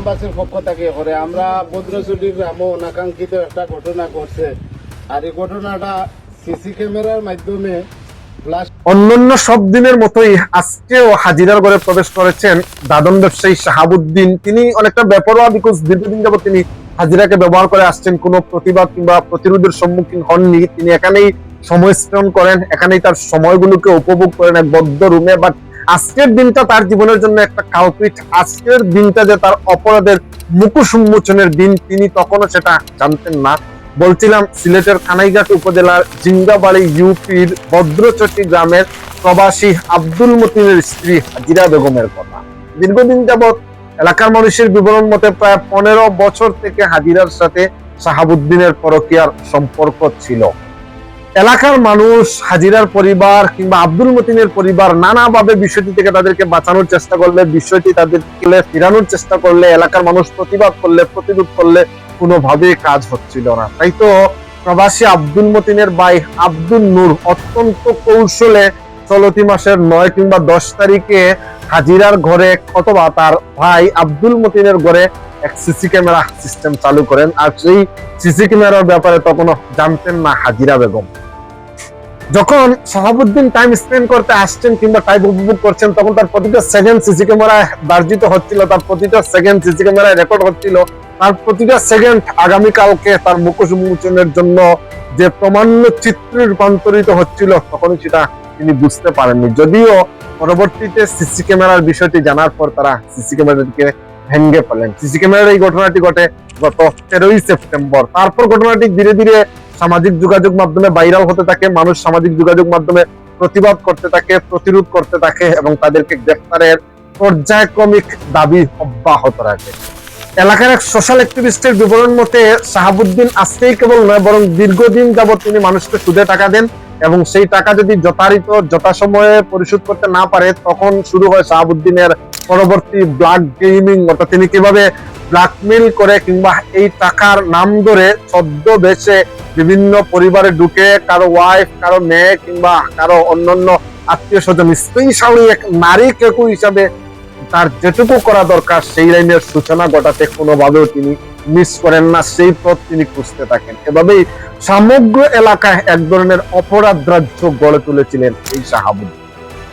গ্রামবাসীর পক্ষ থেকে করে। আমরা ভদ্রচুটির গ্রামও অনাকাঙ্ক্ষিত একটা ঘটনা ঘটছে। আর এই ঘটনাটা সিসি ক্যামেরার মাধ্যমে অন্যান্য সব দিনের মতোই আজকেও হাজিরার ঘরে প্রবেশ করেছেন দাদন ব্যবসায়ী শাহাবুদ্দিন। তিনি অনেকটা বেপরোয়া বিকজ দীর্ঘদিন যাবত তিনি হাজিরাকে ব্যবহার করে আসছেন। কোনো প্রতিবাদ কিংবা প্রতিরোধের সম্মুখীন হননি। তিনি এখানেই সময় স্পেন্ড করেন। এখানেই তার সময়গুলোকে উপভোগ করেন এক বদ্ধ রুমে বাট আজকের দিনটা তার জীবনের জন্য একটা কালপিট আজকের দিনটা যে তার অপরাধের মুখোশ উন্মোচনের দিন, তিনি তখনও সেটা জানতেন না। বলছিলাম, সিলেটের কানাইঘাট উপজেলার জিঙ্গাবাড়ি ইউপির ভদ্রচটি গ্রামের প্রবাসী আব্দুল মতিনের স্ত্রী হাজিরা বেগমের কথা। দীর্ঘদিন যাবৎ এলাকার মানুষের বিবরণ মতে প্রায় পনেরো বছর থেকে হাজিরার সাথে শাহাবুদ্দিনের পরকিয়ার সম্পর্ক ছিল। এলাকার মানুষ, হাজিরার পরিবার কিংবা আব্দুল মতিনের পরিবার নানাভাবে বিষয়টি থেকে তাদেরকে বাঁচানোর চেষ্টা করলে, বিষয়টি তাদেরকে ফিরানোর চেষ্টা করলে, এলাকার মানুষ প্রতিবাদ করলে, প্রতিরোধ করলে কোনোভাবেই কাজ হচ্ছিল না। তাই তো প্রবাসী আব্দুল মতিনের ভাই আব্দুল নূর অত্যন্ত কৌশলে চলতি মাসের নয় কিংবা দশ তারিখে হাজিরার ঘরে অথবা তার ভাই আব্দুল মতিনের ঘরে এক সিসি ক্যামেরা সিস্টেম চালু করেন। আর সেই সিসি ক্যামেরার ব্যাপারে তখনও জানতেন না হাজিরা বেগম। যখন শাহাবুদ্দিন টাইম স্পেন্ড করতে আসছেন কিংবা টাইম উপভোগ করছেন, তখন তার প্রতিটা সেকেন্ড সিসি ক্যামেরায় দার্জিত হচ্ছিল, তার প্রতিটা সেকেন্ড সিসি ক্যামেরায় রেকর্ড হচ্ছিল। তার প্রতিটা সেকেন্ড আগামীকালকে তার মুখোশ উন্মোচনের জন্য যে প্রমাণ্য চিত্রে রূপান্তরিত হচ্ছিল, তখনই সেটা তিনি বুঝতে পারেননি। যদিও পরবর্তীতে সিসি ক্যামেরার বিষয়টি জানার পর তারা সিসি ক্যামেরাটিকে ভেঙ্গে ফেলেন। সিসি ক্যামেরার এই ঘটনাটি ঘটে গত তেরোই সেপ্টেম্বর। তারপর ঘটনাটি ধীরে ধীরে সামাজিক যোগাযোগ মাধ্যমে ভাইরাল হতে থাকে, মানুষ সামাজিক যোগাযোগ মাধ্যমে প্রতিবাদ করতে থাকে, প্রতিরোধ করতে থাকে এবং তাদেরকে গ্রেফতারের পর্যায়ক্রমিক দাবি অব্যাহত রাখে। এলাকার এক সোশ্যাল অ্যাক্টিভিস্টের বিবরণ মতে, শাহাবুদ্দিন আজকেই কেবল নয়, বরং দীর্ঘদিন যাবৎ তিনি মানুষকে সুদে টাকা দেন। এবং সেই টাকা যদি যথারীত যথাসময়ে পরিশোধ করতে না পারে, তখন শুরু হয় শাহাবুদ্দিনের পরবর্তী ব্ল্যাক গেমিং অর্থাৎ তিনি কীভাবে ব্ল্যাকমেল করে কিংবা এই টাকার নাম ধরে ছদ্মবেশে বিভিন্ন পরিবারে ঢুকে কারও ওয়াইফ কারও মেয়ে কিংবা কারও অন্যান্য আত্মীয় স্বজন স্পেশালি এক নারী কেকু হিসাবে তার যেটুকু করা দরকার, সেই লাইনের সূচনা ঘটাতে কোনোভাবেও তিনি মিস করেন না, সেই পথ তিনি খুঁজতে থাকেন। এভাবেই সমগ্র এলাকায় এক ধরনের অপরাধ রাজ্য গড়ে তুলেছিলেন এই শাহাবুদ্দিন।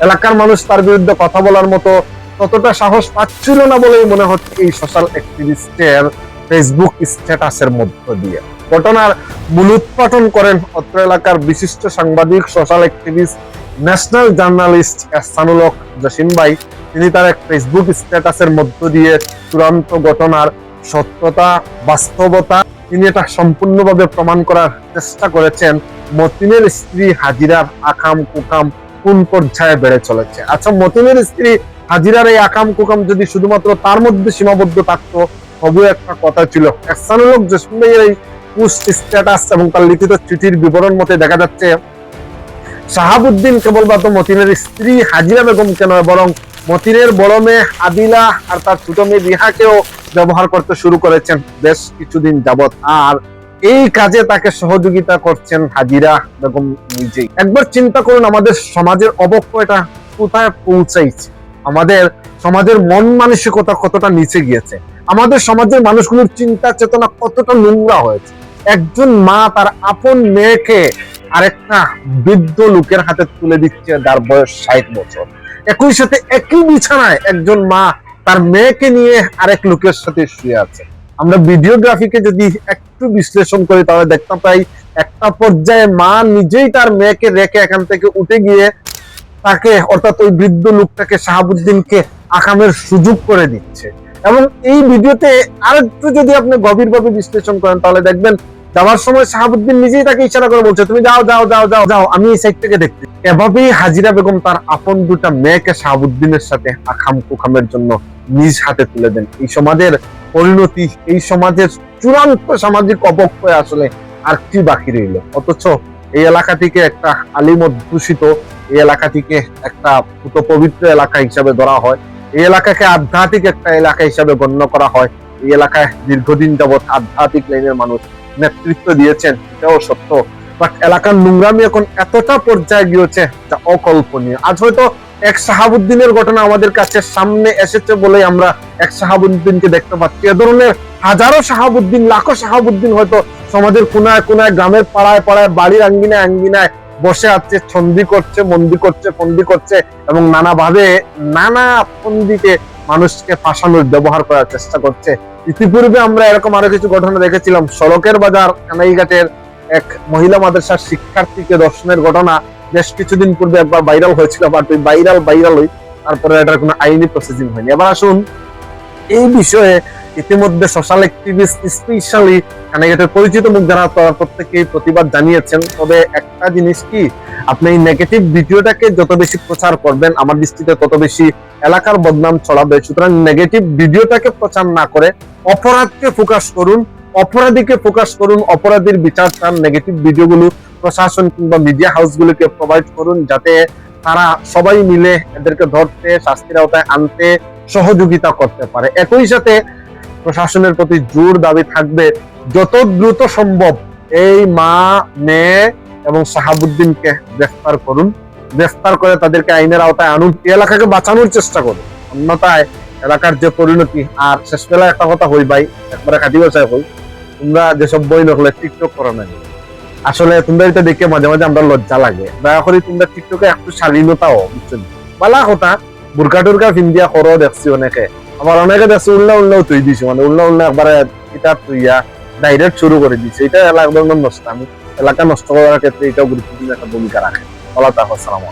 এলাকার মানুষ তার বিরুদ্ধে কথা বলার মতো ততটা সাহস পাচ্ছিল না বলেই মনে হচ্ছে এই সোশ্যাল অ্যাক্টিভিস্টের ফেসবুক স্ট্যাটাসের মধ্য দিয়ে। ঘটনার মূলোৎপাটন করেন অত্র এলাকার বিশিষ্ট সাংবাদিক, social activist, national journalist, Ehsanul Haq Jasim ভাই। তিনি তার এক ফেসবুক স্ট্যাটাসের মধ্য দিয়ে চূড়ান্ত ঘটনার সত্যতা, বাস্তবতা তিনি এটা সম্পূর্ণভাবে প্রমাণ করার চেষ্টা করেছেন। মতিনের স্ত্রী হাজিরার আকাম কুকাম কোন পর্যায়ে বেড়ে চলেছে? আচ্ছা মতিনের স্ত্রী হাজিরার এই আকাম কুকাম যদি শুধুমাত্র তার মধ্যে সীমাবদ্ধ থাকতো তবু একটা কথা ছিল। এহসানুল হক জসিম ভাইয়ের এই পোস্ট স্ট্যাটাস এবং তার লিখিত চিঠির বিবরণ মতে দেখা যাচ্ছে, শাহাবুদ্দিন কেবলমাত্র মতিনের স্ত্রী হাজিরা বেগমকে নয়, বরং মতিনের বড় মেয়ে আদিলা আর তার ছোট মেয়ে রিহাকেও ব্যবহার করতে শুরু করেছেন বেশ কিছুদিন যাবৎ। আর এই কাজে তাকে সহযোগিতা করছেন হাজিরা বেগম নিজেই। একবার চিন্তা করুন, আমাদের সমাজের অবক্ষয়টা কোথায় পৌঁছাইছে? আমাদের সমাজের মন মানসিকতা কতটা নিচে গিয়েছে? আমাদের সমাজের মানুষগুলোর চিন্তা চেতনা কতটা নোংরা হয়েছে? একজন মা তার আপন মেয়েকে আরেকটা বৃদ্ধ লোকের হাতে তুলে দিচ্ছে, যার বয়স ষাট বছর। একই সাথে একই বিছানায় একজন মা তার মেয়েকে নিয়ে আরেক লোকের সাথে শুয়ে আছে। আমরা ভিডিওগ্রাফিকে যদি একটু বিশ্লেষণ করি, তাহলে দেখতে পাই একটা পর্যায়ে মা নিজেই তার মেয়েকে রেখে এখান থেকে উঠে গিয়ে তাকে, অর্থাৎ ওই বৃদ্ধ লোকটাকে শাহাবুদ্দিনকে আকামের সুযোগ করে দিচ্ছে। এবং এই ভিডিওতে আরেকটু যদি আপনি গভীরভাবে বিশ্লেষণ করেন, তাহলে দেখবেন যাওয়ার সময় শাহাবুদ্দিন নিজেই তাকে ইশারা করে বলছে, তুমি যাও যাও যাও যাও যাও, আমি এই সাইড থেকে দেখতে এভাবেই হাজিরা বেগম তার আপন দুটা মেয়েকে শাহাবুদ্দিনের সাথে আখাম কুখামের জন্য নিজ হাতে তুলে দেন। এই সমাজের পরিণতি, এই সমাজের চূড়ান্ত সামাজিক অবক্ষয় আসলে আর কি বাকি রইল? অথচ এই এলাকাটিকে একটা আলিম অধ্যুষিত, এই এলাকাটিকে একটা পুত পবিত্র এলাকা হিসাবে ধরা হয়। এই এলাকাকে আধ্যাত্মিক একটা এলাকা হিসাবে গণ্য করা হয়। এই এলাকায় দীর্ঘদিন যাবৎ আধ্যাত্মিক লাইনের মানুষ নেতৃত্ব দিয়েছেন, এটাও সত্য। বাট এলাকার নোংরামি এখন এতটা পর্যায়ে গিয়েছে যা অকল্পনীয়। আজ হয়তো এক শাহাবুদ্দিনের ঘটনা আমাদের কাছে সামনে এসেছে বলে আমরা এক শাহাবুদ্দিনকে দেখতে পাচ্ছি। এ ধরনের হাজারো শাহাবুদ্দিন লাখো শাহাবুদ্দিন হয়তো সমাজের কোনায় কোনায়, গ্রামের পাড়ায় পাড়ায়, বাড়ির আঙ্গিনায় আঙ্গিনায় বসে আছে, ছন্দি করছে, মন্দি করছে, ফন্দি করছে এবং নানাভাবে নানা ফন্দিতে মানুষকে ফাঁসানোর ব্যবহার করার চেষ্টা করছে। ইতিপূর্বে আমরা এরকম আরও কিছু ঘটনা দেখেছিলাম। সড়কের বাজার, কানাইঘাটের এক মহিলা মাদ্রাসার শিক্ষার্থীকে দর্শনের ঘটনা বেশ কিছুদিন পূর্বে একবার ভাইরাল হয়েছিল বাট ওই ভাইরাল ভাইরাল হই তারপরে এটার কোনো আইনি প্রসেসিং হয়নি। এবার আসুন, এই বিষয়ে ইতিমধ্যে সোশ্যাল অ্যাক্টিভিস্ট স্পেশালি কানাইঘাটের পরিচিত মুখ যারা প্রত্যেকেই প্রতিবাদ জানিয়েছেন। তবে একটা জিনিস কি, আপনি এই নেগেটিভ ভিডিওটাকে যত বেশি প্রচার করবেন, আমার দৃষ্টিতে তত বেশি এলাকার বদনাম ছড়াবে। সুতরাং নেগেটিভ ভিডিওটাকে প্রচার না করে অপরাধকে ফোকাস করুন, অপরাধীকে ফোকাস করুন, অপরাধীর বিচার চান নেগেটিভ ভিডিওগুলো প্রশাসন কিংবা মিডিয়া হাউসগুলোকে প্রোভাইড করুন যাতে তারা সবাই মিলে এদেরকে ধরতে, শাস্তির আওতায় আনতে সহযোগিতা করতে পারে। একই সাথে প্রশাসনের প্রতি জোর দাবি থাকবে, যত দ্রুত সম্ভব এই মা, মেয়ে এবং শাহাবুদ্দিনকে গ্রেফতার করুন। গ্রেফতার করে তাদেরকে আইনের আওতায় আনুন। এলাকাকে বাঁচানোর চেষ্টা করুন। অন্যথায় এলাকার যে পরিণতি, আর শেষ বেলায় একটা কথা হই ভাই, একবারে খাটি বসায় হই, তোমরা যেসব বই নকলে টিকটক করো না। আসলে তোমরা এটা দেখে মাঝে মাঝে আমরা লজ্জা লাগে। দয়া করে তোমরা টিকটকে একটু শালীনতাও বুঝছেন। বালা কথা, বুরকা টুরকা ফিন্দিয়া করো দেখছি অনেকে। আবার অনেকে দেখছি উল্লা উল্লাও তুই দিছে মানে উল্লা উল্লা একবারে কিতাব তুইয়া ডাইরেক্ট শুরু করে দিছে। এটা এলাকা নষ্ট। আমি এলাকা নষ্ট করার ক্ষেত্রে এটাও গুরুত্বপূর্ণ একটা ভূমিকা রাখে। আল্লাহ তাহলে সালাম